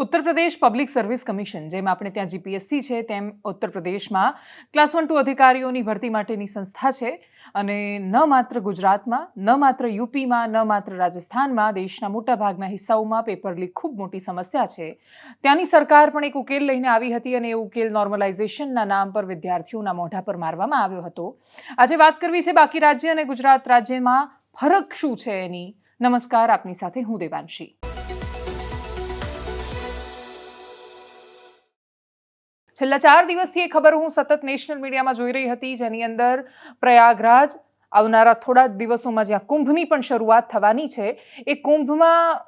Uttar Pradesh public service commission જેમ આપણે ત્યાં જીપીએસસી છે, તેમ ઉત્તર પ્રદેશમાં ક્લાસ વન ટુ અધિકારીઓની ભરતી માટેની સંસ્થા છે. અને ન માત્ર ગુજરાતમાં, ન માત્ર યુપીમાં, ન માત્ર રાજસ્થાનમાં, દેશના મોટાભાગના હિસ્સાઓમાં પેપર લીક ખૂબ મોટી સમસ્યા છે. ત્યાંની સરકાર પણ એક ઉકેલ લઈને આવી હતી અને એ ઉકેલ નોર્મલાઇઝેશનના નામ પર વિદ્યાર્થીઓના મોઢા પર મારવામાં આવ્યો હતો. આજે વાત કરવી છે બાકી રાજ્ય અને ગુજરાત રાજ્યમાં ફરક શું છે એની? નમસ્કાર, આપની સાથે હું દેવાંશી. છેલ્લા ચાર દિવસથી એ ખબર હું સતત નેશનલ મીડિયામાં જોઈ રહી હતી, જેની અંદર પ્રયાગરાજ આવનારા થોડા દિવસોમાં જ્યાં કુંભની પણ શરૂઆત થવાની છે, એ કુંભમાં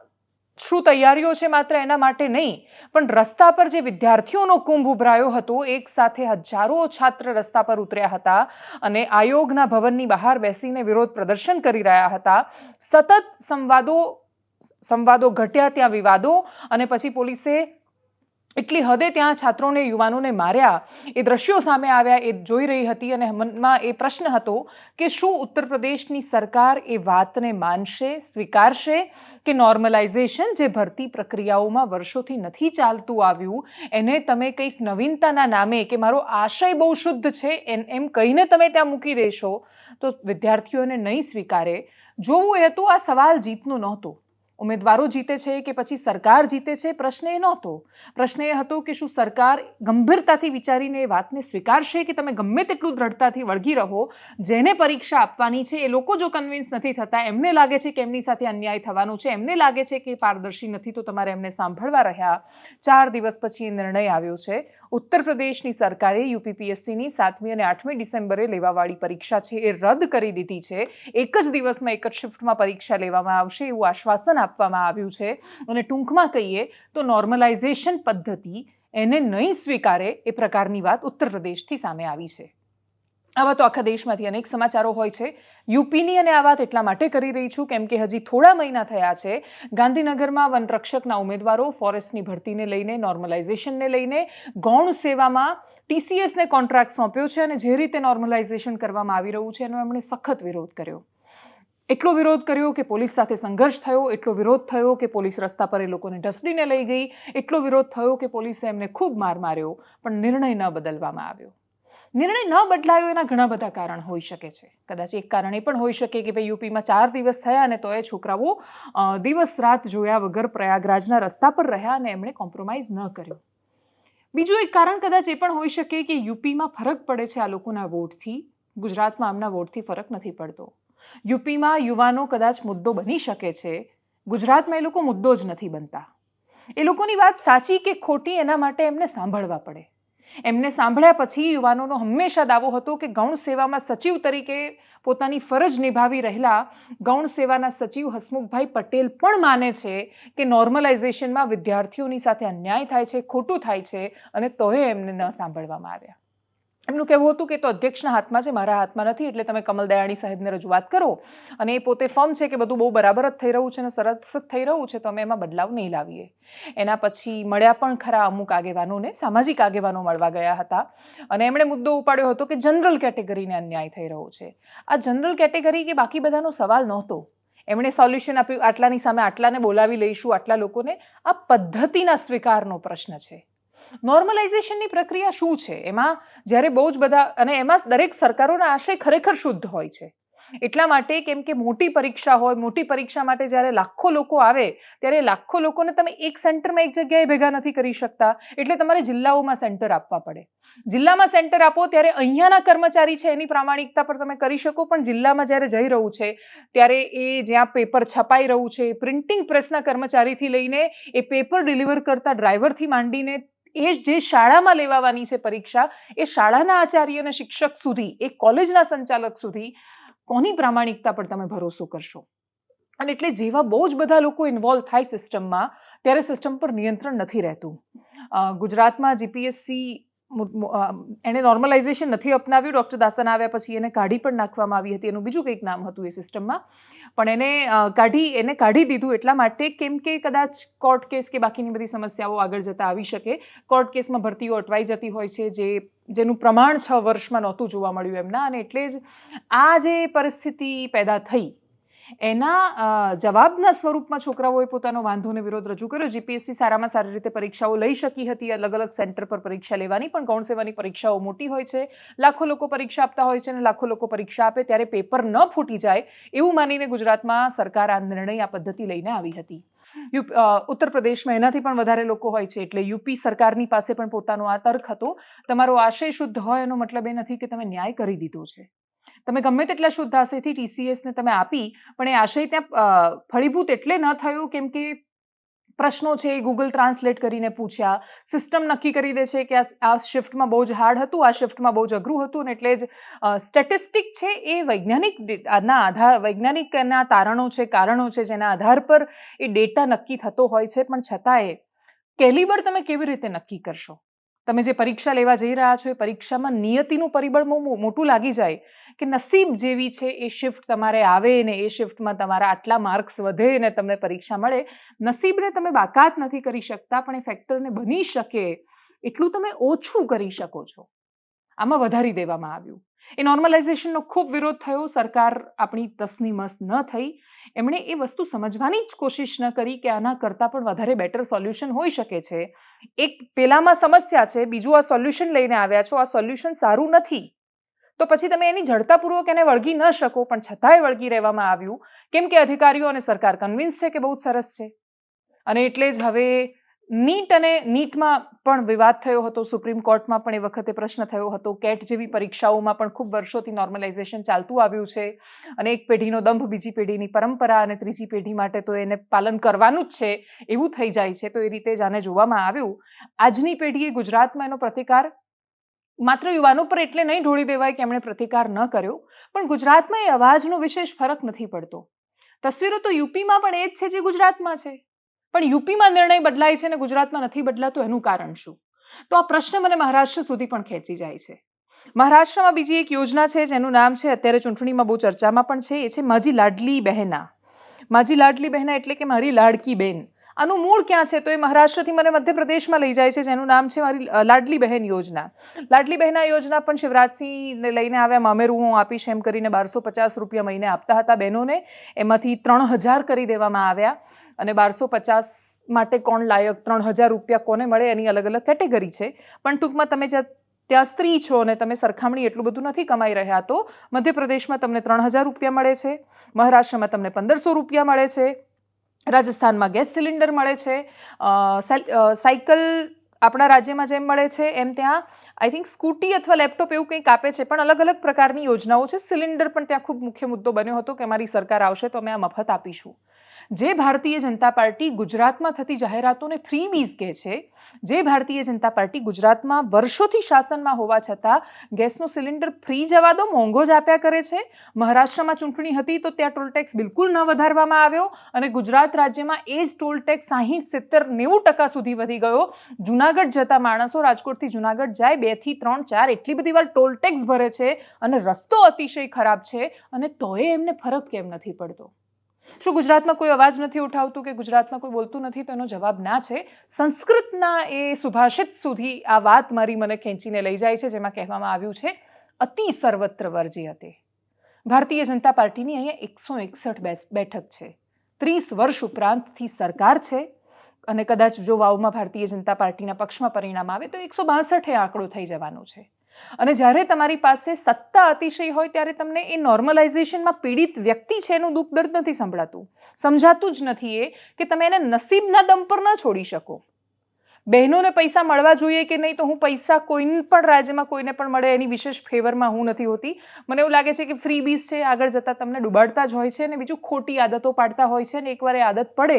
શું તૈયારીઓ છે માત્ર એના માટે નહીં, પણ રસ્તા પર જે વિદ્યાર્થીઓનો કુંભ ઉભરાયો હતો, એક સાથે હજારો છાત્ર રસ્તા પર ઉતર્યા હતા અને આયોગના ભવનની બહાર બેસીને વિરોધ પ્રદર્શન કરી રહ્યા હતા. સતત સંવાદો સંવાદો ઘટ્યા, ત્યાં વિવાદો અને પછી પોલીસે એટલી હદે ત્યાં છાત્રોને, યુવાનોને માર્યા. એ દ્રશ્યો સામે આવ્યા, એ જોઈ રહી હતી અને મનમાં એ પ્રશ્ન હતો કે શું ઉત્તર પ્રદેશની સરકાર એ વાતને માનશે, સ્વીકારશે કે નોર્મલાઇઝેશન જે ભરતી પ્રક્રિયાઓમાં વર્ષોથી નથી ચાલતું આવ્યું, એને તમે કંઈક નવીનતાના નામે કે મારો આશય બહુ શુદ્ધ છે એમ કહીને તમે ત્યાં મૂકી દેશો, તો વિદ્યાર્થીઓને નહીં સ્વીકારે. જોવું એ હતું, આ સવાલ જીતનું નહોતું. ઉમેદવારો જીતે છે કે પછી સરકાર જીતે છે? પ્રશ્ન એ નહોતો. પ્રશ્ન એ હતો કે શું સરકાર ગંભીરતાથી વિચારીને એ વાતને સ્વીકારશે કે તમે ગમે તેટલું દ્રઢતાથી વળગી રહો? જેને પરીક્ષા આપવાની છે, એ લોકો જો કન્વિન્સ નથી થતા, એમને લાગે છે કે એમની સાથે અન્યાય થવાનો છે? એમને લાગે છે કે પારદર્શી નથી તો તમારે એમને સાંભળવા રહ્યા? ચાર દિવસ પછી એ નિર્ણય આવ્યો છે. ઉત્તર પ્રદેશની સરકારે યુપીપીએસસીની સાતમી અને આઠમી ડિસેમ્બરે લેવાવાળી પરીક્ષા છે એ રદ કરી દીધી છે. એક જ દિવસમાં એક જ શિફ્ટમાં પરીક્ષા લેવામાં આવશે એવું આશ્વાસન આપવામાં આવ્યું છે. અને ટૂંકમાં કહીએ તો નોર્મલાઇઝેશન પદ્ધતિ એને નહીં સ્વીકારે એ પ્રકારની વાત ઉત્તર પ્રદેશથી સામે આવી છે. આવા તો આખા દેશમાંથી અનેક સમાચારો હોય છે. યુપીની અને આ વાત એટલા માટે કરી રહી છું કેમ કે હજી થોડા મહિના થયા છે. ગાંધીનગરમાં વનરક્ષકના ઉમેદવારો ફોરેસ્ટની ભરતીને લઈને નોર્મલાઇઝેશનને લઈને ગૌણ સેવામાં ટીસીએસને કોન્ટ્રાક્ટ સોંપ્યો છે અને જે રીતે નોર્મલાઇઝેશન કરવામાં આવી રહ્યું છે એનો એમણે સખત વિરોધ કર્યો. એટલો વિરોધ કર્યો કે પોલીસ સાથે સંઘર્ષ થયો, એટલો વિરોધ થયો કે પોલીસ રસ્તા પર એ લોકોને ઢસડીને લઈ ગઈ, એટલો વિરોધ થયો કે પોલીસે એમને ખૂબ માર માર્યો, પણ નિર્ણય ન બદલવામાં આવ્યો. નિર્ણય ન બદલાયો એના ઘણા બધા કારણ હોઈ શકે છે. કદાચ એક કારણ એ પણ હોઈ શકે કે ભાઈ યુપીમાં ચાર દિવસ થયા અને તો એ છોકરાઓ દિવસ રાત જોયા વગર પ્રયાગરાજના રસ્તા પર રહ્યા અને એમણે કોમ્પ્રોમાઇઝ ન કર્યો. બીજું એક કારણ કદાચ એ પણ હોઈ શકે કે યુપીમાં ફરક પડે છે આ લોકોના વોટથી, ગુજરાતમાં આમના વોટથી ફરક નથી પડતો. યુપીમાં યુવાનો કદાચ મુદ્દો બની શકે છે. ગુજરાતમાં એ લોકો મુદ્દો જ નથી બનતા. એ લોકોની વાત સાચી કે ખોટી એના માટે એમને સાંભળવા પડે. એમને સાંભળ્યા પછી યુવાનોનો હંમેશા દાવો હતો કે ગૌણ સેવામાં સચિવ તરીકે પોતાની ફરજ નિભાવી રહેલા ગૌણ સેવાના સચિવ હસમુખભાઈ પટેલ પણ માને છે કે નોર્મલાઇઝેશનમાં વિદ્યાર્થીઓની સાથે અન્યાય થાય છે, ખોટું થાય છે અને તોય એમને ન સાંભળવામાં આવ્યા. એમનું કહેવું હતું કે તો અધ્યક્ષના હાથમાં છે, મારા હાથમાં નથી, એટલે તમે કમલ દયાણી સાહેબને રજૂઆત કરો. અને એ પોતે ફર્મ છે કે બધું બહુ બરાબર જ થઈ રહ્યું છે અને સરસ જ થઈ રહ્યું છે, તો અમે એમાં બદલાવ નહીં લાવીએ. એના પછી મળ્યા પણ ખરા અમુક આગેવાનોને, સામાજિક આગેવાનો મળવા ગયા હતા. અને એમણે મુદ્દો ઉપાડ્યો હતો કે જનરલ કેટેગરીને અન્યાય થઈ રહ્યો છે. આ જનરલ કેટેગરી કે બાકી બધાનો સવાલ નહોતો. એમણે સોલ્યુશન આપ્યું, આટલાની સામે આટલાને બોલાવી લઈશું આટલા લોકોને. આ પદ્ધતિના સ્વીકારનો પ્રશ્ન છે. નોર્મલાઇઝેશનની પ્રક્રિયા શું છે? એમાં જ્યારે બહુ જ બધા, અને એમાં દરેક સરકારોના આશય ખરેખર શુદ્ધ હોય છે. એટલા માટે કેમ કે મોટી પરીક્ષા હોય, મોટી પરીક્ષા માટે જ્યારે લાખો લોકો આવે, ત્યારે લાખો લોકોને તમે એક સેન્ટરમાં એક જગ્યાએ ભેગા નથી કરી શકતા. એટલે તમારે જિલ્લાઓમાં સેન્ટર આપવા પડે. જિલ્લામાં સેન્ટર આપો ત્યારે અહીંયાના કર્મચારી છે એની પ્રામાણિકતા પર તમે કરી શકો, પણ જિલ્લામાં જ્યારે જઈ રહ્યું છે, ત્યારે એ જ્યાં પેપર છપાઈ રહ્યું છે પ્રિન્ટિંગ પ્રેસના કર્મચારીથી લઈને એ પેપર ડિલિવર કરતા ડ્રાઈવરથી માંડીને એ જે શાળામાં લેવાવાની છે પરીક્ષા, એ શાળાના આચાર્ય અને શિક્ષક સુધી, એ કોલેજના સંચાલક સુધી કોની પ્રામાણિકતા પર તમે ભરોસો કરશો? અને એટલે જેવા બહુ જ બધા લોકો ઇન્વોલ્વ થાય સિસ્ટમમાં ત્યારે સિસ્ટમ પર નિયંત્રણ નથી રહેતું. ગુજરાતમાં જીપીએસસી એણે નોર્મલાઇઝેશન નથી અપનાવ્યું. ડૉક્ટર દાસન આવ્યા પછી એને કાઢી પણ નાખવામાં આવી હતી. એનું બીજું કંઈક નામ હતું એ સિસ્ટમમાં પણ એને કાઢી એને કાઢી દીધું એટલા માટે કેમ કે કદાચ કોર્ટ કેસ કે બાકીની બધી સમસ્યાઓ આગળ જતાં આવી શકે. કોર્ટ કેસમાં ભરતીઓ અટવાઈ જતી હોય છે, જે, જેનું પ્રમાણ છ વર્ષમાં નહોતું જોવા મળ્યું એમના. અને એટલે જ આ જે પરિસ્થિતિ પેદા થઈ એના જવાબના સ્વરૂપમાં છોકરાઓએ પોતાનો વાંધોને વિરોધ રજૂ કર્યો. જીપીએસસી સારામાં સારી રીતે પરીક્ષાઓ લઈ શકી હતી. અલગ અલગ સેન્ટર પર પરીક્ષા લેવાની પણ ગૌણ સેવાની પરીક્ષાઓ મોટી હોય છે. લાખો લોકો પરીક્ષા આપતા હોય છે અને લાખો લોકો પરીક્ષા આપે ત્યારે પેપર ન ફૂટી જાય એવું માનીને ગુજરાતમાં સરકાર આ નિર્ણય આ પદ્ધતિ લઈને આવી હતી. ઉત્તર પ્રદેશમાં એનાથી પણ વધારે લોકો હોય છે. એટલે યુપી સરકારની પાસે પણ પોતાનો આ તર્ક હતો. તમારો આશય શુદ્ધ હોય એનો મતલબ એ નથી કે તમે ન્યાય કરી દીધો છે. તમે ગમે તેટલા શુદ્ધ આશયથી ટીસીએસને તમે આપી, પણ એ આશય ત્યાં ફળીભૂત એટલે ન થયો કેમ કે પ્રશ્નો છે એ ગૂગલ ટ્રાન્સલેટ કરીને પૂછ્યા સિસ્ટમ નક્કી કરી દે છે કે આ શિફ્ટમાં બહુ જ હાર્ડ હતું, આ શિફ્ટમાં બહુ જ અઘરું હતું ને એટલે જ સ્ટેટિસ્ટિક છે એ વૈજ્ઞાનિક ના આધાર, વૈજ્ઞાનિકના તારણો છે, કારણો છે, જેના આધાર પર એ ડેટા નક્કી થતો હોય છે, પણ છતાંય કેલિબર તમે કેવી રીતે નક્કી કરશો? તમે જે પરીક્ષા લેવા જઈ રહ્યા છો એ પરીક્ષામાં નિયતિનું પરિબળ મોટું લાગી જાય કે નસીબ જેવી છે એ શિફ્ટ તમારે આવે ને એ શિફ્ટમાં તમારા આટલા માર્ક્સ વધે ને તમને પરીક્ષા મળે. નસીબને તમે બાકાત નથી કરી શકતા, પણ એ ફેક્ટરને બની શકે. એટલું તમે ઓછું કરી શકો છો. આમાં વધારી દેવામાં આવ્યું. એ નોર્મલાઇઝેશનનો ખૂબ વિરોધ થયો. સરકાર આપણી તસની મસ્ત ન થઈ. એમણે એ વસ્તુ સમજવાની જ કોશિશ ન કરી કે આના કરતાં પણ વધારે બેટર સોલ્યુશન હોઈ શકે છે. એક પેલામાં સમસ્યા છે, બીજું આ સોલ્યુશન લઈને આવ્યા છો. આ સોલ્યુશન સારું નથી. તો પછી તમે એની જડતાપૂર્વક એને વળગી ન શકો, પણ છતાંય વળગી રહેવામાં આવ્યું. કેમ કે અધિકારીઓ અને સરકાર કન્વિન્સ છે કે બહુ સરસ છે. અને એટલે જ હવે નીટ અને નીટમાં પણ વિવાદ થયો હતો. સુપ્રીમ કોર્ટમાં પણ એ વખતે પ્રશ્ન થયો હતો. કેટ જેવી પરીક્ષાઓમાં પણ ખૂબ વર્ષોથી નોર્મલાઇઝેશન ચાલતું આવ્યું છે અને એક પેઢીનો દંભ બીજી પેઢીની પરંપરા અને ત્રીજી પેઢી માટે તો એને પાલન કરવાનું જ છે એવું થઈ જાય છે. તો એ રીતે જ આને જોવામાં આવ્યું. આજની પેઢીએ ગુજરાતમાં એનો પ્રતિકાર માત્ર યુવાનો પર એટલે નહીં, ઢોળી દેવાય કે એમણે પ્રતિકાર ન કર્યો. પણ ગુજરાતમાં એ અવાજનો વિશેષ ફરક નથી પડતો. તસવીરો તો યુપીમાં પણ એ જ છે જે ગુજરાતમાં છે. પણ યુપીમાં નિર્ણય બદલાય છે અને ગુજરાતમાં નથી બદલાતો એનું કારણ શું? તો આ પ્રશ્ન મને મહારાષ્ટ્ર સુધી પણ ખેંચી જાય છે. મહારાષ્ટ્રમાં બીજી એક યોજના છે જેનું નામ છે, અત્યારે ચૂંટણીમાં બહુ ચર્ચામાં પણ છે, એ છે માજી લાડલી બહેના. માજી લાડલી બહેના એટલે કે મારી લાડકી બહેન આનું મૂળ ક્યાં છે? તો એ મહારાષ્ટ્રથી મને મધ્યપ્રદેશમાં લઈ જાય છે, જેનું નામ છે મારી લાડલી બહેન યોજના. લાડલી બહેના યોજના પણ શિવરાજસિંહને લઈને આવ્યા, મામેરું હું આપીશ એમ કરીને બારસો પચાસ રૂપિયા મહિને આપતા હતા બહેનોને. એમાંથી ત્રણ હજાર કરી દેવામાં આવ્યા. અને બારસો પચાસ માટે કોણ લાયક? ત્રણ હજાર રૂપિયા કોને મળે? એની અલગ અલગ કેટેગરી છે. પણ ટૂંકમાં તમે જ્યાં, ત્યાં સ્ત્રી છો અને તમે સરખામણી એટલું બધું નથી કમાઈ રહ્યા, તો મધ્યપ્રદેશમાં તમને ત્રણ હજાર રૂપિયા મળે છે. મહારાષ્ટ્રમાં તમને પંદરસો રૂપિયા મળે છે. રાજસ્થાનમાં ગેસ સિલિન્ડર મળે છે. સાયકલ આપણા રાજ્યમાં જેમ મળે છે, એમ ત્યાં, આઈ થિંક સ્કૂટી અથવા લેપટોપ એવું કંઈક આપે છે, પણ અલગ અલગ પ્રકારની યોજનાઓ છે. સિલિન્ડર પણ ત્યાં ખૂબ મુખ્ય મુદ્દો બન્યો હતો કે અમારી સરકાર આવશે તો અમે આ મફત આપીશું. જે ભારતીય જનતા પાર્ટી ગુજરાતમાં થતી જાહેરાતોને ફ્રીબીઝ કહે છે, જે ભારતીય જનતા પાર્ટી ગુજરાતમાં વર્ષોથી શાસનમાં હોવા છતાં ગેસનો સિલિન્ડર ફ્રી જવા દો, મોંઘો જ આપ્યા કરે છે. મહારાષ્ટ્રમાં ચૂંટણી હતી તો ત્યાં ટોલટેક્સ બિલકુલ ન વધારવામાં આવ્યો અને ગુજરાત રાજ્યમાં એ જ ટોલટેક્સ સાહીઠ, સિત્તેર, નેવું ટકા સુધી વધી ગયો. જુનાગઢ જતા માણસો રાજકોટથી જુનાગઢ જાય બેથી ત્રણ, ચાર એટલી બધી વાર ટોલટેક્સ ભરે છે અને રસ્તો અતિશય ખરાબ છે અને તોય એમને ફરક કેમ નથી પડતો? શું ગુજરાતમાં કોઈ અવાજ નથી ઉઠાવતું કે ગુજરાતમાં કોઈ બોલતું નથી? તો એનો જવાબ ના છે. સંસ્કૃતના એ સુભાષિત સુધી આ વાત મારી મને ખેંચીને લઈ જાય છે, જેમાં કહેવામાં આવ્યું છે, અતિ સર્વત્ર વર્જી હતી ભારતીય જનતા પાર્ટીની અહીંયા એકસો એકસઠ બેઠક છે. ત્રીસ વર્ષ ઉપરાંતથી સરકાર છે અને કદાચ જો વાવમાં ભારતીય જનતા પાર્ટીના પક્ષમાં પરિણામ આવે તો એકસો બાસઠ એ આંકડો થઈ જવાનો છે. અને જ્યારે તમારી પાસે સત્તા અતિશય હોય ત્યારે તમને એ નોર્મલાઇઝેશનમાં પીડિત વ્યક્તિ છે એનું દુઃખ દર્દ નથી સંભળાતું. સમજાતું જ નથી એ કે તમે એને નસીબના દમ પર ન છોડી શકો. બહેનોને પૈસા મળવા જોઈએ કે નહીં તો હું પૈસા કોઈ પણ રાજ્યમાં કોઈને પણ મળે એની વિશેષ ફેવરમાં હું નથી હોતી. મને એવું લાગે છે કે ફ્રી બીસ છે, આગળ જતાં તમને ડૂબાડતા જ હોય છે અને બીજું ખોટી આદતો પાડતા હોય છે અને એકવાર એ આદત પડે.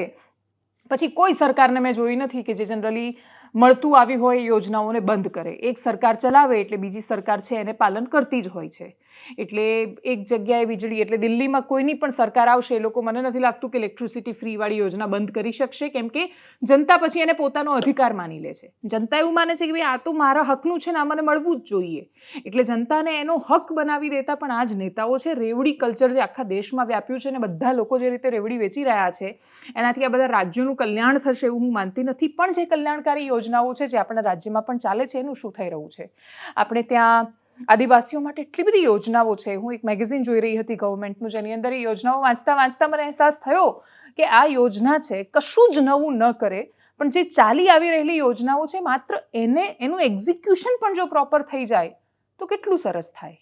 પછી કોઈ સરકારને મેં જોઈ નથી કે જે જનરલી મળતું આવી હોય યોજનાઓને બંધ કરે. એક સરકાર ચલાવે એટલે બીજી સરકાર છે એને પાલન કરતી જ હોય છે. એટલે એક જગ્યાએ વીજળી, એટલે દિલ્હીમાં કોઈની પણ સરકાર આવશે એ લોકો મને નથી લાગતું કે ઇલેક્ટ્રિસિટી ફ્રીવાળી યોજના બંધ કરી શકશે, કેમ કે જનતા પછી એને પોતાનો અધિકાર માની લે છે. જનતા એવું માને છે કે ભાઈ આ તો મારા હકનું છે ને આ મને મળવું જ જોઈએ. એટલે જનતાને એનો હક બનાવી દેતા પણ આ જ નેતાઓ છે. રેવડી કલ્ચર જે આખા દેશમાં વ્યાપ્યું છે ને બધા લોકો જે રીતે રેવડી વેચી રહ્યા છે, એનાથી આ બધા રાજ્યોનું કલ્યાણ થશે એવું હું માનતી નથી. પણ જે કલ્યાણકારી યોજનાઓ છે જે આપણા રાજ્યમાં પણ ચાલે છે, એનું શું થઈ રહ્યું છે? આપણે ત્યાં આદિવાસીઓ માટે એટલી બધી યોજનાઓ છે. હું એક મેગેઝિન જોઈ રહી હતી ગવર્મેન્ટનું જેની અંદર એ યોજનાઓ વાંચતા વાંચતા મને અહેસાસ થયો કે આ યોજના છે, કશું જ નવું ન કરે, પણ જે ચાલી આવી રહેલી યોજનાઓ છે, માત્ર એને, એનું એક્ઝિક્યુશન પણ જો પ્રોપર થઈ જાય, તો કેટલું સરસ થાય?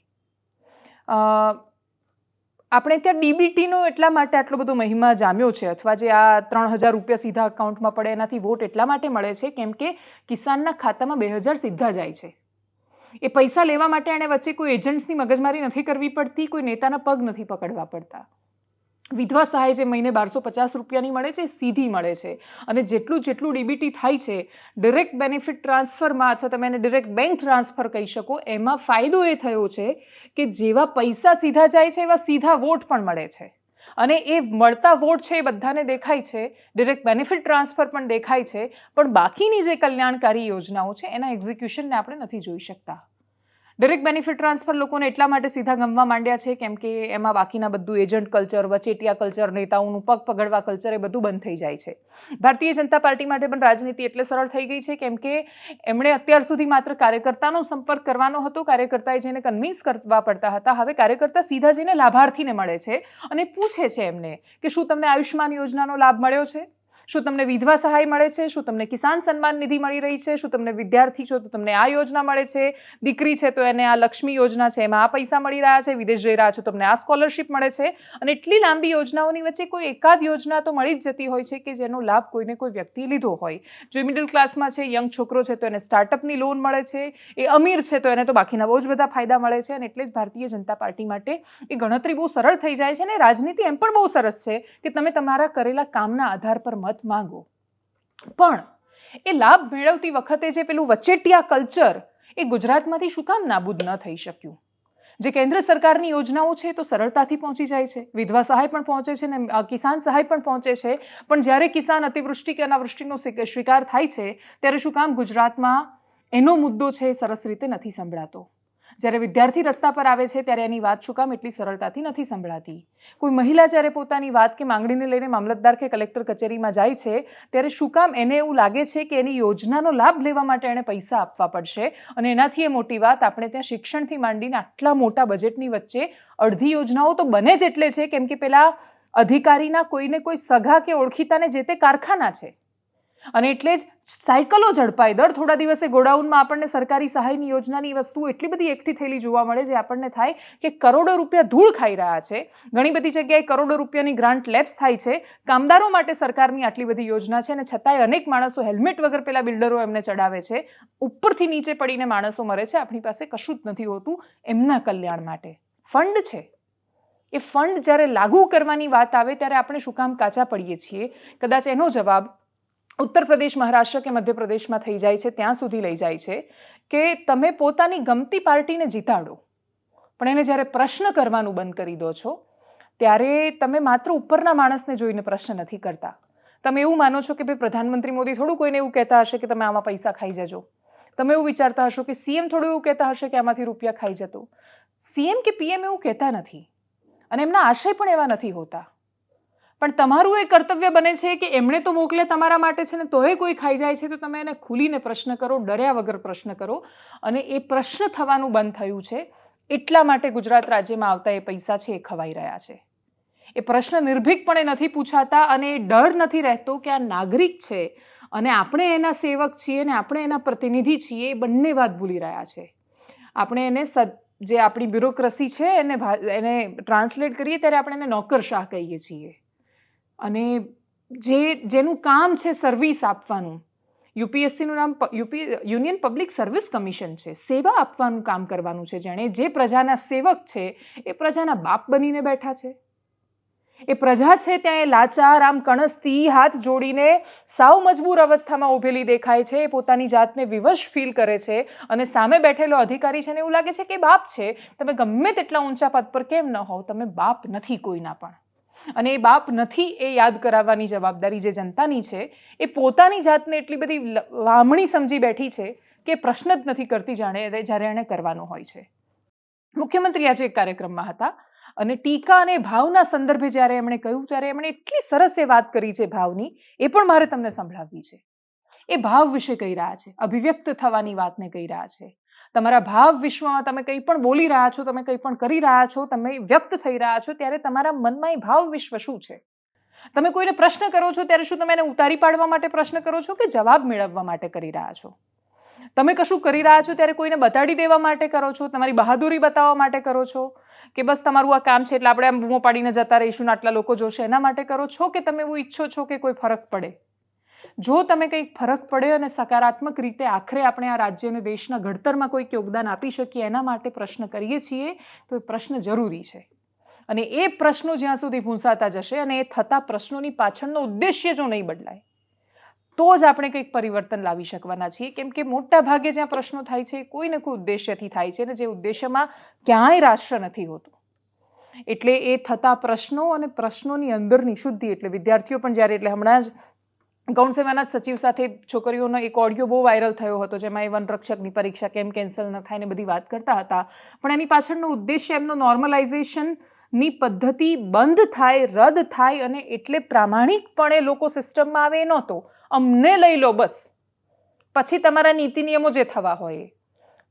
આપણે ત્યાં ડીબીટીનો એટલા માટે આટલો બધો મહિમા જામ્યો છે અથવા જે આ ત્રણ હજાર રૂપિયા સીધા અકાઉન્ટમાં પડે એનાથી વોટ એટલા માટે મળે છે કેમ કે કિસાનના ખાતામાં બે હજાર સીધા જાય છે. એ પૈસા લેવા માટે એણે વચ્ચે કોઈ એજન્ટ્સની મગજમારી નથી કરવી પડતી, કોઈ નેતાના પગ નથી પકડવા પડતા. વિધવા સહાય જે મહિને બારસો પચાસ રૂપિયાની મળે છે સીધી મળે છે. અને જેટલું જેટલું ડીબીટી થાય છે ડિરેક્ટ બેનિફિટ ટ્રાન્સફરમાં અથવા તમે એને ડિરેક્ટ બેંક ટ્રાન્સફર કહી શકો, એમાં ફાયદો એ થયો છે કે જેવા પૈસા સીધા જાય છે, એવા સીધા વોટ પણ મળે છે. અને એ મળતા વોટ છે એ બધાને દેખાય છે ડિરેક્ટ બેનિફિટ ટ્રાન્સફર પણ દેખાય છે, પણ બાકીની જે કલ્યાણકારી યોજનાઓ છે, એના એક્ઝિક્યુશનને આપણે નથી જોઈ શકતા. ડિરેક્ટ બેનિફિટ ટ્રાન્સફર લોકોને એટલા માટે સીધા ગમવા માંડ્યા છે, કેમ કે એમાં બાકીના બધું એજન્ટ કલ્ચર વચેટિયા કલ્ચર નેતાઓનું પગ પગડવા કલ્ચર એ બધું બંધ થઈ જાય છે. ભારતીય જનતા પાર્ટી માટે પણ રાજનીતિ એટલે સરળ થઈ ગઈ છે, કેમ કે એમણે અત્યાર સુધી માત્ર કાર્યકર્તાનો સંપર્ક કરવાનો હતો, કાર્યકર્તાએ જેને કન્વિન્સ કરવા પડતા હતા, હવે કાર્યકર્તા સીધા જઈને લાભાર્થીને મળે છે અને પૂછે છે એમને કે શું તમને આયુષ્યમાન યોજનાનો લાભ મળ્યો છે? શું તમને વિધવા સહાય મળે છે? શું તમને કિસાન સન્માન નિધિ મળી રહી છે? શું તમને વિદ્યાર્થી છો તો તમને આ યોજના મળે છે? દીકરી છે તો એને આ લક્ષ્મી યોજના છે, એમાં આ પૈસા મળી રહ્યા છે, વિદેશ જઈ રહ્યા છો તમને આ સ્કોલરશિપ મળે છે અને એટલી લાંબી યોજનાઓની વચ્ચે કોઈ એકાદ યોજના તો મળી જ જતી હોય છે કે જેનો લાભ કોઈને કોઈ વ્યક્તિ લીધો હોય. જો મિડલ ક્લાસમાં છે યંગ છોકરો છે તો એને સ્ટાર્ટઅપની લોન મળે છે, એ અમીર છે તો એને તો બાકીના બહુ જ બધા ફાયદા મળે છે અને એટલે જ ભારતીય જનતા પાર્ટી માટે એ ગણતરી બહુ સરળ થઈ જાય છે અને રાજનીતિ એમ પણ બહુ સરસ છે કે તમે તમારા કરેલા કામના આધાર પર મત માંગો. પણ એ લાભ મેળવતી વખતે જે પેલું વચેટિયા કલ્ચર એ ગુજરાતમાંથી શું કામ નાબૂદ ન થઈ શક્યું? જે કેન્દ્ર સરકારની યોજનાઓ છે તો સરળતાથી પહોંચી જાય છે. વિધવા સહાય પણ પહોંચે છે ને કિસાન સહાય પણ પહોંચે છે. પણ જ્યારે કિસાન અતિવૃષ્ટિ કે અનાવૃષ્ટિનો શિકાર થાય છે, ત્યારે શું કામ ગુજરાતમાં એનો મુદ્દો છે સરસ રીતે નથી સંભળાતો. જ્યારે વિદ્યાર્થી રસ્તા પર આવે છે ત્યારે એની વાત શું કામ એટલી સરળતાથી નથી સંભળાતી? કોઈ મહિલા જ્યારે પોતાની વાત કે માંગણીને લઈને મામલતદાર કે કલેક્ટર કચેરીમાં જાય છે, ત્યારે શું કામ એને એવું લાગે છે કે એની યોજનાનો લાભ લેવા માટે એણે પૈસા આપવા પડશે? અને એનાથી એ મોટી વાત, આપણે ત્યાં શિક્ષણથી માંડીને આટલા મોટા બજેટની વચ્ચે અડધી યોજનાઓ તો બને જ એટલે છે, કેમ કે પેલા અધિકારીના કોઈને કોઈ સગા કે ઓળખીતાને જે તે કારખાના છે. અને એટલે જ સાયકલો ઝડપાય. દર થોડા દિવસે ગોડાઉનમાં આપણને સરકારી સહાયની યોજનાની વસ્તુઓ એટલી બધી એકઠી થયેલી જોવા મળે જે આપણને થાય કે કરોડો રૂપિયા ધૂળ ખાઈ રહ્યા છે. ઘણી બધી જગ્યાએ કરોડો રૂપિયાની ગ્રાન્ટ લેપ્સ થાય છે. કામદારો માટે સરકારની આટલી બધી યોજના છે અને છતાંય અનેક માણસો હેલ્મેટ વગર પેલા બિલ્ડરો એમને ચડાવે છે. ઉપરથી નીચે પડીને માણસો મરે છે. આપણી પાસે કશું જ નથી હોતું એમના કલ્યાણ માટે. ફંડ છે. એ ફંડ જ્યારે લાગુ કરવાની વાત આવે ત્યારે આપણે શું કામ કાચા પડીએ છીએ? કદાચ એનો જવાબ ઉત્તર પ્રદેશ મહારાષ્ટ્ર કે મધ્યપ્રદેશમાં થઈ જાય છે, ત્યાં સુધી લઈ જાય છે કે તમે પોતાની ગમતી પાર્ટીને જીતાડો. પણ એને જ્યારે પ્રશ્ન કરવાનું બંધ કરી દો છો, ત્યારે તમે માત્ર ઉપરના માણસને જોઈને પ્રશ્ન નથી કરતા. તમે એવું માનો છો કે ભાઈ પ્રધાનમંત્રી મોદી થોડું કોઈને એવું કહેતા હશે કે તમે આમાં પૈસા ખાઈ જજો. તમે એવું વિચારતા હશો કે સીએમ થોડું એવું કહેતા હશે કે આમાંથી રૂપિયા ખાઈ જતો. સીએમ કે પીએમ એવું કહેતા નથી. અને એમના આશય પણ એવા નથી હોતા. પણ તમારું એ કર્તવ્ય બને છે કે એમણે તો મોકલે તમારા માટે છે ને તોય કોઈ ખાઈ જાય છે, તો તમે એને ખુલીને પ્રશ્ન કરો, ડર્યા વગર પ્રશ્ન કરો. અને એ પ્રશ્ન થવાનું બંધ થયું છે, એટલા માટે ગુજરાત રાજ્યમાં આવતા એ પૈસા છે એ ખવાઈ રહ્યા છે. એ પ્રશ્ન નિર્ભીકપણે નથી પૂછાતા અને એ ડર નથી રહેતો કે આ નાગરિક છે અને આપણે એના સેવક છીએ અને આપણે એના પ્રતિનિધિ છીએ એ બંને વાત ભૂલી રહ્યા છે. આપણે એને જે આપણી બ્યુરોક્રસી છે એને એને ટ્રાન્સલેટ કરીએ ત્યારે આપણે એને નોકરશાહ કહીએ છીએ. અને જે, જેનું કામ છે સર્વિસ આપવાનું. યુપીએસસીનું નામ UP union public service commission છે. સેવા આપવાનું કામ કરવાનું છે જેણે. જે પ્રજાના સેવક છે, એ પ્રજાના બાપ બનીને બેઠા છે. એ પ્રજા છે ત્યાં એ લાચાર, આમ કણસથી હાથ જોડીને સાવ મજબૂર અવસ્થામાં ઊભેલી દેખાય છે. એ પોતાની જાતને વિવશ ફીલ કરે છે અને સામે બેઠેલો અધિકારી છે ને એવું લાગે છે કે બાપ છે. તમે ગમે તેટલા ઊંચા પદ પર કેમ ન હોવ? તમે બાપ નથી કોઈના પણ. અને એ બાપ નથી એ યાદ કરાવવાની જવાબદારી જે જનતાની છે, એ પોતાની જાતને એટલી બધી વામણી સમજી બેઠી છે કે પ્રશ્ન જ નથી કરતી જાણે જ્યારે એણે કરવાનો હોય છે. મુખ્યમંત્રી આજે એક કાર્યક્રમમાં હતા અને ટીકા અને ભાવના સંદર્ભે જ્યારે એમણે કહ્યું, ત્યારે એમણે એટલી સરસ એ વાત કરી છે ભાવની, એ પણ મારે તમને સંભળાવવી છે. એ ભાવ વિશે કહી રહ્યા છે, અભિવ્યક્ત થવાની વાતને કહી રહ્યા છે. તમારા ભાવ વિશ્વમાં તમે કંઈ પણ બોલી રહ્યા છો, તમે કંઈ પણ કરી રહ્યા છો, તમે વ્યક્ત થઈ રહ્યા છો, ત્યારે તમારા મનમાં એ ભાવ વિશ્વ શું છે? તમે કોઈને પ્રશ્ન કરો છો, ત્યારે શું તમે એને ઉતારી પાડવા માટે પ્રશ્ન કરો છો કે જવાબ મેળવવા માટે કરી રહ્યા છો? તમે કશું કરી રહ્યા છો, ત્યારે કોઈને બતાડી દેવા માટે કરો છો, તમારી બહાદુરી બતાવવા માટે કરો છો? કે બસ તમારું આ કામ છે એટલે આપણે આમ બૂમો પાડીને જતા રહીશું આટલા લોકો જોશે, એના માટે કરો છો કે તમે એવું ઈચ્છો છો કે કોઈ ફરક પડે? જો તમે કંઈક ફરક પડે અને સકારાત્મક રીતે આખરે આપણે આ રાજ્ય અને દેશના ઘડતરમાં કોઈક યોગદાન આપી શકીએ એના માટે પ્રશ્ન કરીએ છીએ, તો એ પ્રશ્ન જરૂરી છે. અને એ પ્રશ્નો જ્યાં સુધી ભૂંસાતા જશે અને એ થતા પ્રશ્નોની પાછળનો ઉદ્દેશ્ય જો નહીં બદલાય, તો જ આપણે કંઈક પરિવર્તન લાવી શકવાના છીએ. કેમ કે મોટા ભાગે જ્યાં પ્રશ્નો થાય છે કોઈને કોઈ ઉદ્દેશ્યથી થાય છે અને જે ઉદ્દેશ્યમાં ક્યાંય રાષ્ટ્ર નથી હોતું. એટલે એ થતા પ્રશ્નો અને પ્રશ્નોની અંદરની શુદ્ધિ એટલે વિદ્યાર્થીઓ પણ જ્યારે, એટલે હમણાં જ ગૌણ સેવાના સચિવ સાથે છોકરીઓનો એક ઓડિયો બહુ વાયરલ થયો હતો, જેમાં એ વનરક્ષકની પરીક્ષા કેમ કેન્સલ ન થાય ને બધી વાત કરતા હતા. પણ એની પાછળનો ઉદ્દેશ્ય એમનો નોર્મલાઇઝેશનની પદ્ધતિ બંધ થાય, રદ થાય અને એટલે પ્રામાણિકપણે લોકો સિસ્ટમમાં આવે નહોતો. અમને લઈ લો બસ. પછી તમારા નીતિ નિયમો જે થવા હોય.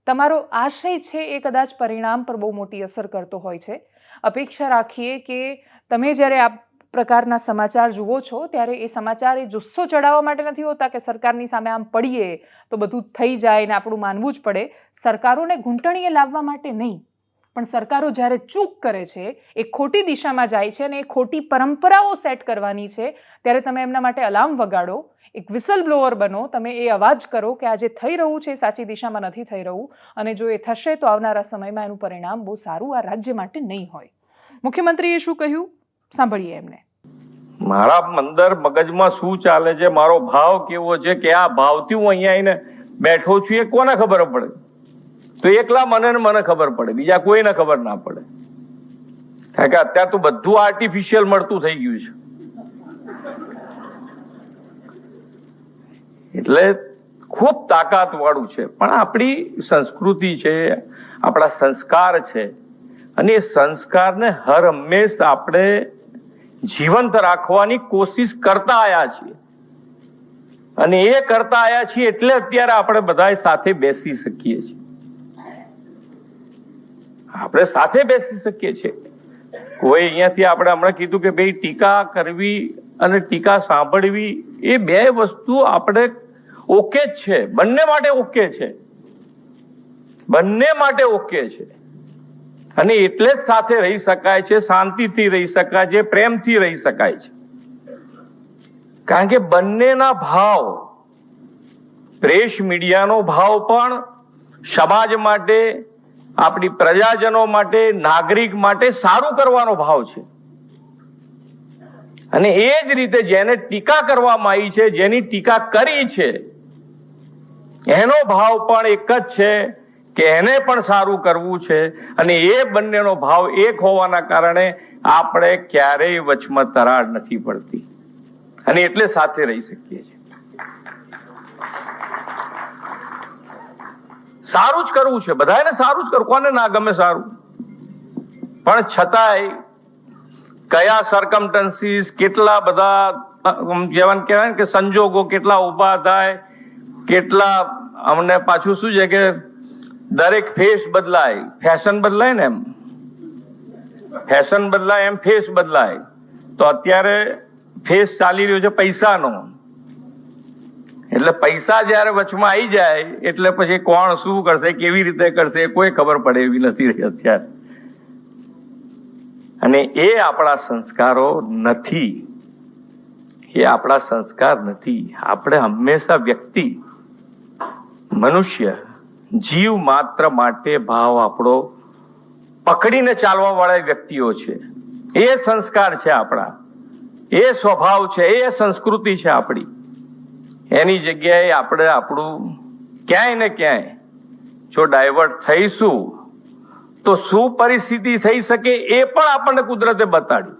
તમારો આશય છે એ કદાચ પરિણામ પર બહુ મોટી અસર કરતો હોય છે. અપેક્ષા રાખીએ કે તમે જ્યારે આ પ્રકારના સમાચાર જુઓ છો, ત્યારે એ સમાચાર એ જુસ્સો ચડાવવા માટે નથી હોતા કે સરકારની સામે આમ પડીએ તો બધું થઈ જાય ને આપણું માનવું જ પડે. સરકારોને ઘૂંટણીએ લાવવા માટે નહીં, પણ સરકારો જ્યારે ચૂક કરે છે, એ ખોટી દિશામાં જાય છે અને એ ખોટી પરંપરાઓ સેટ કરવાની છે, ત્યારે તમે એમના માટે અલાર્મ વગાડો, એક વિસલ બ્લોઅર બનો, તમે એ અવાજ કરો કે આ જે થઈ રહ્યું છે એ સાચી દિશામાં નથી થઈ રહ્યું અને જો એ થશે તો આવનારા સમયમાં એનું પરિણામ બહુ સારું આ રાજ્ય માટે નહીં હોય. મુખ્યમંત્રીએ શું કહ્યું? સાંભળીએ એમને. મારા અંદર મગજમાં શું ચાલે છે? મારો ભાવ કેવો છે કે આ ભાવથી હું અહીંયા આવીને બેઠો છું એ કોને ખબર પડે? તો એકલા મને મને ખબર પડે, બીજા કોઈને ખબર ના પડે. કારણ કે અત્યારે તો બધું આર્ટિફિશિયલ મળતું થઈ ગયું છે. એટલે ખૂબ તાકાત વાળું છે. પણ આપણી સંસ્કૃતિ છે, આપણા સંસ્કાર છે, અને એ સંસ્કારને હર હંમેશ આપણે જીવંત રાખવાની કોશિશ કરતા આયા છીએ. અને એ કરતા આયા છીએ એટલે અત્યારે આપણે બધા સાથે બેસી શકીએ છીએ. આપણે સાથે બેસી શકીએ છીએ. કોઈ અહીંયાથી આપણે હમણાં કીધું કે ભાઈ ટીકા કરવી અને ટીકા સાંભળવી એ બે વસ્તુ આપણે ઓકે જ છે. બંને માટે ઓકે છે. બંને માટે ઓકે છે. અને એટલે જ સાથે રહી શકાય છે, શાંતિથી રહી શકાય છે, પ્રેમથી રહી શકાય છે. કારણ કે બંનેના ભાવ પ્રેસ મીડિયાનો ભાવ પણ સમાજ માટે, આપણી પ્રજાજનો માટે, નાગરિક માટે સારું કરવાનો ભાવ છે. અને એ જ રીતે જેને ટીકા કરવામાં આવી છે, જેની ટીકા કરી છે, એનો ભાવ પણ એક જ છે કે એને પણ સારું કરવું છે અને એ બંનેનો ભાવ એક હોવાના કારણે આપણે ક્યારેય વચમાં તરાડ નથી પડતી. અને એટલે સાથે રહી શકીએ છીએ. સારું જ કરવું છે. બધાને સારું જ કરવું કોને ના ગમે સારું? પણ છતાંય કયા સરકમટન્સીસ કેટલા બધા જેવાનું કહેવાય ને કે સંજોગો કેટલા ઊભા થાય, કેટલા અમને પાછું શું છે કે દરેક ફેસ બદલાય. ફેશન બદલાય ને એમ. ફેશન બદલાય એમ ફેસ બદલાય. તો અત્યારે ફેસ ચાલી રહ્યો છે પૈસાનો. એટલે પૈસા જ્યારે વચમાં આવી જાય, એટલે પછી કોણ શું કરશે, કેવી રીતે કરશે, કોઈ ખબર પડે એવી નથી રહી અત્યારે. અને એ આપણા સંસ્કારો નથી. એ આપણા સંસ્કાર નથી. આપણે હંમેશા વ્યક્તિ, મનુષ્ય જીવ માત્ર માટે ભાવ આપણો પકડીને ચાલવા વાળા વ્યક્તિઓ છે. એ સંસ્કાર છે આપણા. એ સ્વભાવ છે, એ સંસ્કૃતિ છે આપણી. એની જગ્યાએ આપણે આપણું ક્યાંય ને ક્યાંય જો ડાયવર્ટ થઈશું, તો શું પરિસ્થિતિ થઈ શકે એ પણ આપણને કુદરતે બતાડ્યું.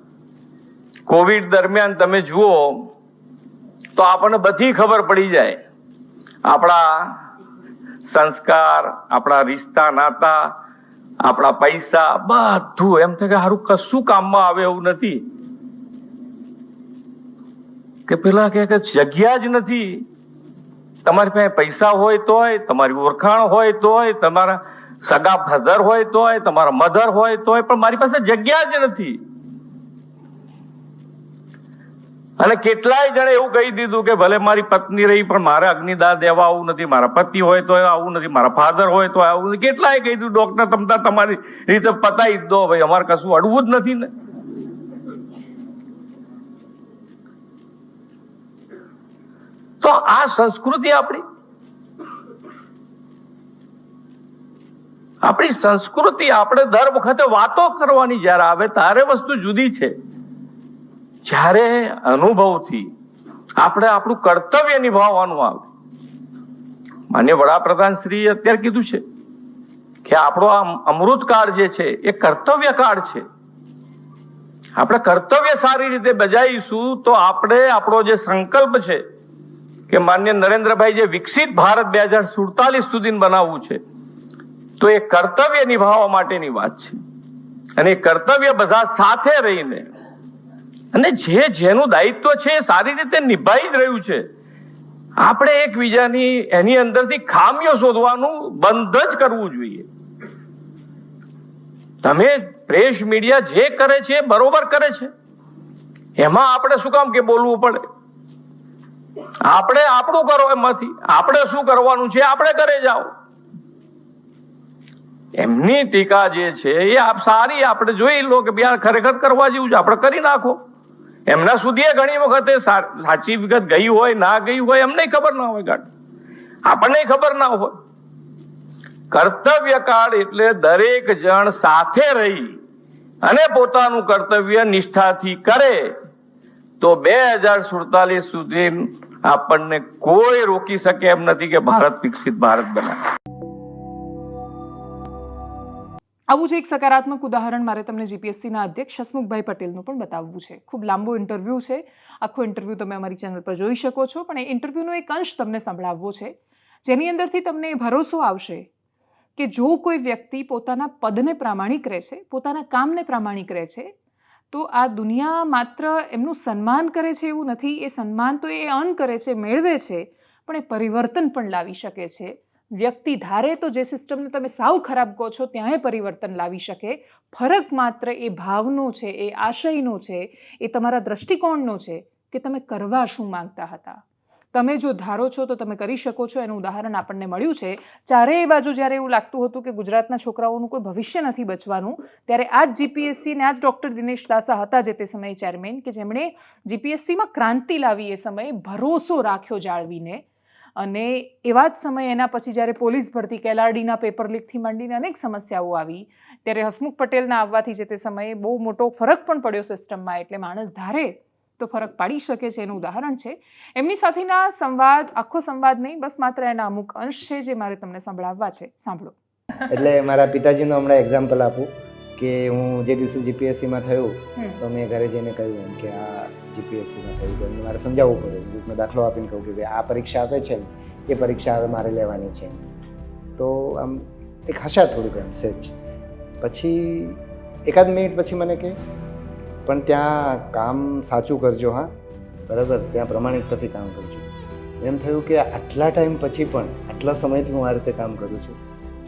કોવિડ દરમિયાન તમે જુઓ, તો આપણને બધી ખબર પડી જાય. આપણા સંસ્કાર, આપણા રિશ્તા, નાતા, આપણા પૈસા, બધું. એમ થાય કે સારું કશું કામમાં આવે એવું નથી. કે પેલા કે જગ્યા જ નથી. તમારી પાસે પૈસા હોય તોય, તમારી ઓળખાણ હોય તોય, તમારા સગા ફાધર હોય તોય, તમારા મધર હોય તોય, પણ મારી પાસે જગ્યા જ નથી. અને કેટલાય જણે એવું કહી દીધું કે ભલે મારી પત્ની રહી, પણ મારે અગ્નિદાહ દેવા આવું નથી. મારા પતિ હોય તો આવું નથી. મારા ફાધર હોય તો આવું નથી. કેટલાય કહી દીધું ડોક્ટર તમતા તમારી રીતે પતાવી દો. ભાઈ, અમારે કશું અડવું જ નથી ને. તો આ સંસ્કૃતિ આપણી. આપણી સંસ્કૃતિ, આપણે દર વખતે વાતો કરવાની જ્યારે આવે ત્યારે વસ્તુ જુદી છે. જ્યારે અનુભવથી આપણે આપણું કર્તવ્ય નિભાવવાનું આવે. માન્ય વડાપ્રધાન શ્રી અત્યારે કીધું છે કે આપણો આ અમૃતકાળ જે છે એ કર્તવ્ય કાળ છે. આપણે કર્તવ્ય સારી રીતે બજાવીશું તો આપણે આપણો જે સંકલ્પ છે કે માન્ય નરેન્દ્રભાઈ જે વિકસિત ભારત બે હજાર સુડતાલીસ સુધી બનાવવું છે, તો એ કર્તવ્ય નિભાવવા માટેની વાત છે. અને એ કર્તવ્ય બધા સાથે રહીને અને જે જેનું દાયિત્વ છે એ સારી રીતે નિભાઈ જ રહ્યું છે. આપણે એકબીજાની એની અંદરથી ખામીઓ શોધવાનું બંધ જ કરવું જોઈએ. તમે પ્રેસ મીડિયા જે કરે છે એ બરોબર કરે છે. એમાં આપણે શું કામ કે બોલવું પડે? આપણે આપણું કરો એમાંથી. આપણે શું કરવાનું છે આપણે કરે જાઓ. એમની ટીકા જે છે એ આપ સારી, આપણે જોઈ લો કે ભાઈ ખરેખર કરવા જેવું છે, આપણે કરી નાખો. એમના સુધી ઘણી વખતે સાચી વિગત ગઈ હોય, ના ગઈ હોય એમને ખબર ના હોય ગાંઠ. આપણને ખબર ના હોય. કર્તવ્ય કાળ એટલે દરેક જણ સાથે રહી અને પોતાનું કર્તવ્ય નિષ્ઠાથી કરે, તો બે હજાર સુડતાલીસ સુધી આપણને કોઈ રોકી શકે એમ નથી કે ભારત વિકસિત ભારત બનાવે. આવું જ એક સકારાત્મક ઉદાહરણ મારે તમને જીપીએસસીના અધ્યક્ષ હસમુખભાઈ પટેલનું પણ બતાવવું છે. ખૂબ લાંબો ઇન્ટરવ્યૂ છે. આખો ઇન્ટરવ્યૂ તમે અમારી ચેનલ પર જોઈ શકો છો, પણ એ ઇન્ટરવ્યૂનો એક અંશ તમને સંભળાવવો છે. જેની અંદરથી તમને ભરોસો આવશે કે જો કોઈ વ્યક્તિ પોતાના પદને પ્રામાણિક રહે છે, પોતાના કામને પ્રામાણિક રહે છે, તો આ દુનિયા માત્ર એમનું સન્માન કરે છે એવું નથી, એ સન્માન તો એ અર્ન કરે છે, મેળવે છે, પણ એ પરિવર્તન પણ લાવી શકે છે. વ્યક્તિ ધારે તો જે સિસ્ટમને તમે સાવ ખરાબ કહો છો, ત્યાંય પરિવર્તન લાવી શકે. ફરક માત્ર એ ભાવનો છે, એ આશયનો છે, એ તમારા દ્રષ્ટિકોણનો છે કે તમે કરવા શું માંગતા હતા. તમે જો ધારો છો તો તમે કરી શકો છો. એનું ઉદાહરણ આપણને મળ્યું છે. ચારેય બાજુ જ્યારે એવું લાગતું હતું કે ગુજરાતના છોકરાઓનું કોઈ ભવિષ્ય નથી બચવાનું, ત્યારે આ જ જીપીએસસી ને આ જ ડૉક્ટર દિનેશ દાસા હતા જે તે સમયે ચેરમેન કે જેમણે જીપીએસસીમાં ક્રાંતિ લાવી એ સમયે ભરોસો રાખ્યો જાળવીને. અને એવા જ સમયે એના પછી જ્યારે પોલીસ ભરતી કેલારડીના પેપર લીકથી માંડીને અનેક સમસ્યાઓ આવી, ત્યારે હસમુખ પટેલના આવવાથી જે તે સમયે બહુ મોટો ફરક પણ પડ્યો સિસ્ટમમાં, એટલે માણસ ધારે તો ફરક પાડી શકે છે એનું ઉદાહરણ છે. એમની સાથેના સંવાદ, આખો સંવાદ નહીં, બસ માત્ર એના અમુક અંશ છે જે મારે તમને સંભળાવવા છે. સાંભળો. એટલે મારા પિતાજીનું હમણાં એક્ઝામ્પલ આપું. કે હું જે દિવસે જીપીએસસીમાં થયું તો મેં ઘરે જઈને કહ્યું એમ કે આ જીપીએસસીમાં થયું તો એમને મારે સમજાવવું પડે. મેં દાખલો આપીને કહું કે આ પરીક્ષા આપે છે એ પરીક્ષા હવે મારે લેવાની છે. તો આમ એક હશા થોડુંક એમ સેજ પછી એકાદ મિનિટ પછી મને કે પણ ત્યાં કામ સાચું કરજો હા. બરાબર ત્યાં પ્રમાણિકતાથી કામ કરજો. એમ થયું કે આટલા ટાઈમ પછી પણ આટલા સમયથી હું આ રીતે કામ કરું છું.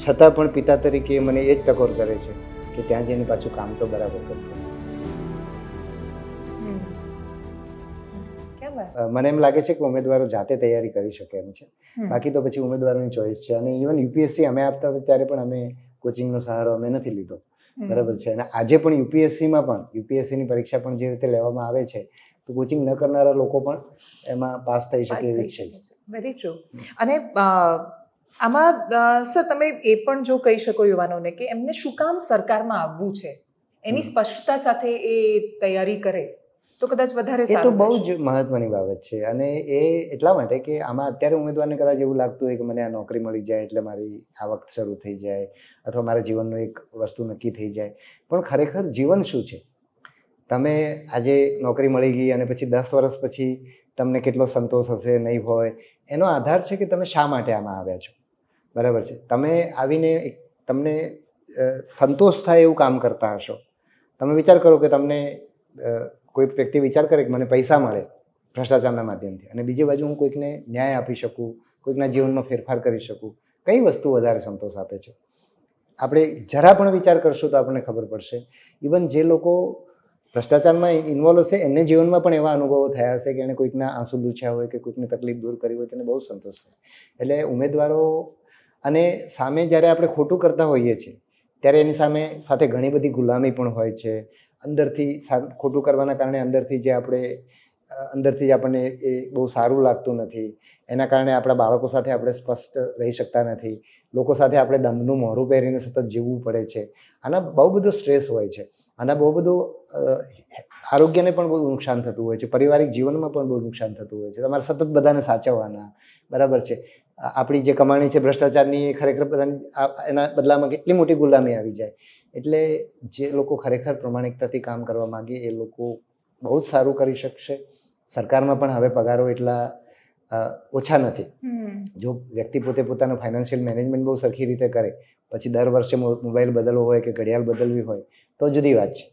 છતાં પણ પિતા તરીકે મને એ જ ટકોર કરે છે. કે ત્યાં જઈને પાછું કામ તો બરાબર કરજો મને એમ લાગે છે કે ઉમેદવારો જાતે તૈયારી કરી શકે એમ છે. બાકી તો પછી ઉમેદવારોની ચોઈસ છે. અને ઇવન યુપીએસસી અમે આપતા હતા ત્યારે પણ અમે કોચિંગનો સહારો અમે નથી લીધો. બરાબર છે. અને આજે પણ યુપીએસસીમાં પણ યુપીએસસીની પરીક્ષા પણ જે રીતે લેવામાં આવે છે તો કોચિંગ ન કરનારા લોકો પણ એમાં પાસ થઈ શકે એવી છે. વેરી ટ્રુ અને આમાં સર તમે એ પણ જો કહી શકો યુવાનોને કે એમને શું કામ સરકારમાં આવવું છે? એની સ્પષ્ટતા સાથે એ તૈયારી કરે. તો કદાચ વધારે એ તો બહુ જ મહત્વની બાબત છે અને એ એટલા માટે કે આમાં અત્યારે ઉમેદવારને કદાચ એવું લાગતું હોય કે મને આ નોકરી મળી જાય એટલે મારી આવક શરૂ થઈ જાય અથવા મારા જીવનનું એક વસ્તુ નક્કી થઈ જાય. પણ ખરેખર જીવન શું છે? તમે આજે નોકરી મળી ગઈ અને પછી દસ વર્ષ પછી તમને કેટલો સંતોષ હશે નહીં હોય એનો આધાર છે કે તમે શા માટે આમાં આવ્યા છો? બરાબર છે. તમે આવીને તમને સંતોષ થાય એવું કામ કરતા હશો. તમે વિચાર કરો કે તમને કોઈ વ્યક્તિ વિચાર કરે કે મને પૈસા મળે ભ્રષ્ટાચારના માધ્યમથી અને બીજી બાજુ હું કોઈકને ન્યાય આપી શકું, કોઈકના જીવનમાં ફેરફાર કરી શકું, કઈ વસ્તુ વધારે સંતોષ આપે છે? આપણે જરા પણ વિચાર કરશું તો આપણને ખબર પડશે. ઇવન જે લોકો ભ્રષ્ટાચારમાં ઇન્વોલ્વ હશે એને જીવનમાં પણ એવા અનુભવો થયા હશે કે એણે કોઈકના આંસુ લૂછ્યા હોય કે કોઈકની તકલીફ દૂર કરી હોય, તેને બહુ સંતોષ થાય. એટલે ઉમેદવારો અને સામે જ્યારે આપણે ખોટું કરતા હોઈએ છીએ, ત્યારે એની સામે સાથે ઘણી બધી ગુલામી પણ હોય છે. અંદરથી ખોટું કરવાના કારણે અંદરથી જે આપણે અંદરથી જ આપણને એ બહુ સારું લાગતું નથી. એના કારણે આપણા બાળકો સાથે આપણે સ્પષ્ટ રહી શકતા નથી. લોકો સાથે આપણે દમનું મોરું પહેરીને સતત જીવવું પડે છે. આના બહુ બધો સ્ટ્રેસ હોય છે. આના બહુ બધું આરોગ્યને પણ બહુ નુકસાન થતું હોય છે. પારિવારિક જીવનમાં પણ બહુ નુકસાન થતું હોય છે. તમારે સતત બધાને સાચવવાના બરાબર છે. આપણી જે કમાણી છે ભ્રષ્ટાચારની એ ખરેખર બધાની એના બદલામાં કેટલી મોટી ગુલામી આવી જાય. એટલે જે લોકો ખરેખર પ્રમાણિકતાથી કામ કરવા માગે એ લોકો બહુ જ સારું કરી શકશે. સરકારમાં પણ હવે પગારો એટલા ઓછા નથી. જો વ્યક્તિ પોતે પોતાનું ફાઇનાન્શિયલ મેનેજમેન્ટ બહુ સરખી રીતે કરે પછી દર વર્ષે મોબાઈલ બદલવો હોય કે ઘડિયાળ બદલવી હોય તો જુદી વાત છે.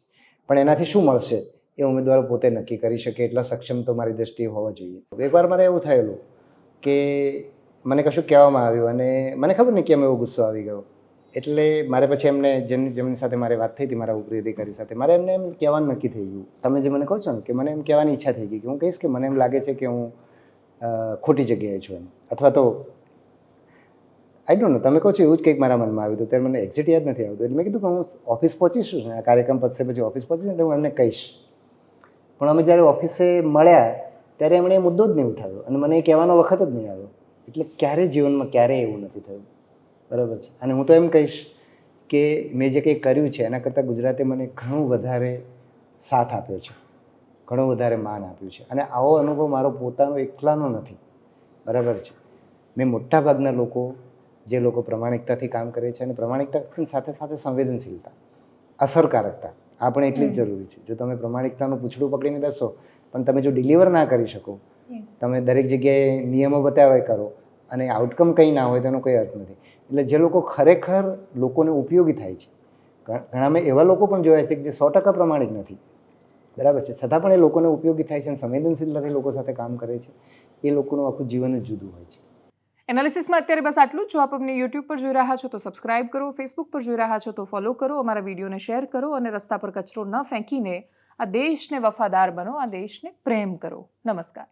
પણ એનાથી શું મળશે એ ઉમેદવારો પોતે નક્કી કરી શકે એટલા સક્ષમ તો મારી દ્રષ્ટિએ હોવા જોઈએ. એકવાર મારે એવું થયેલું કે મને કશું કહેવામાં આવ્યું અને મને ખબર નહીં કેમ એવો ગુસ્સો આવી ગયો. એટલે મારે પછી એમને જેમની જેમની સાથે મારે વાત થઈ હતી, મારા ઉપરી અધિકારી સાથે, મારે એમને એમ કહેવાનું નક્કી થઈ ગયું. તમે જે મને કહો છો ને કે મને એમ કહેવાની ઈચ્છા થઈ ગઈ કે હું કહીશ કે મને એમ લાગે છે કે હું ખોટી જગ્યાએ છું એમ. અથવા તો આઈ ડોન્ટ નો તમે કહો છો એવું જ કંઈક મારા મનમાં આવ્યું હતું. ત્યારે મને એક્ઝેક્ટ યાદ નથી આવતું. એટલે મેં કીધું કે હું ઓફિસ પહોંચીશ ને, આ કાર્યક્રમ પછી પછી ઓફિસ પહોંચીશ એટલે હું એમને કહીશ. પણ અમે જ્યારે ઓફિસે મળ્યા, ત્યારે એમણે એ મુદ્દો જ નહીં ઉઠાવ્યો. અને મને એ કહેવાનો વખત જ નહીં આવ્યો. એટલે ક્યારે જીવનમાં ક્યારેય એવું નથી થયું? બરાબર છે? અને હું તો એમ કહીશ કે મેં જે કંઈ કર્યું છે, એના કરતાં ગુજરાતે મને ઘણું વધારે સાથ આપ્યો છે. ઘણું વધારે માન આપ્યું છે. અને આવો અનુભવ મારો પોતાનો એકલાનો નથી. બરાબર છે? મેં મોટાભાગના લોકો જે લોકો પ્રમાણિકતાથી કામ કરે છે અને પ્રમાણિકતા સાથે સાથે સંવેદનશીલતા અસરકારકતા આ પણ એટલી જ જરૂરી છે. જો તમે પ્રમાણિકતાનું પૂછડું પકડીને બેસો પણ તમે જો ડિલિવર ના કરી શકો તમે દરેક જગ્યાએ નિયમો બતાવ્યા કરો અને આઉટકમ કંઈ ના હોય તેનો કોઈ અર્થ નથી. એટલે જે લોકો ખરેખર લોકોને ઉપયોગી થાય છે ઘણા મેં એવા લોકો પણ જોયા છે કે જે સો ટકા પ્રમાણિક નથી. બરાબર છે? છતાં પણ એ લોકોને ઉપયોગી થાય છે અને સંવેદનશીલતાથી લોકો સાથે કામ કરે છે. એ લોકોનું આખું જીવન જ જુદું હોય છે. એનાલિસિસમાં અત્યારે બસ આટલું જ. જો આપ અમને યુટ્યુબ પર જોઈ રહ્યા છો તો સબસ્ક્રાઇબ કરો ફેસબુક પર જોઈ રહ્યા છો તો ફોલો કરો, અમારા વિડીયોને શેર કરો અને રસ્તા પર કચરો ન ફેંકીને આ દેશને વફાદાર બનો, આ દેશને પ્રેમ કરો. નમસ્કાર.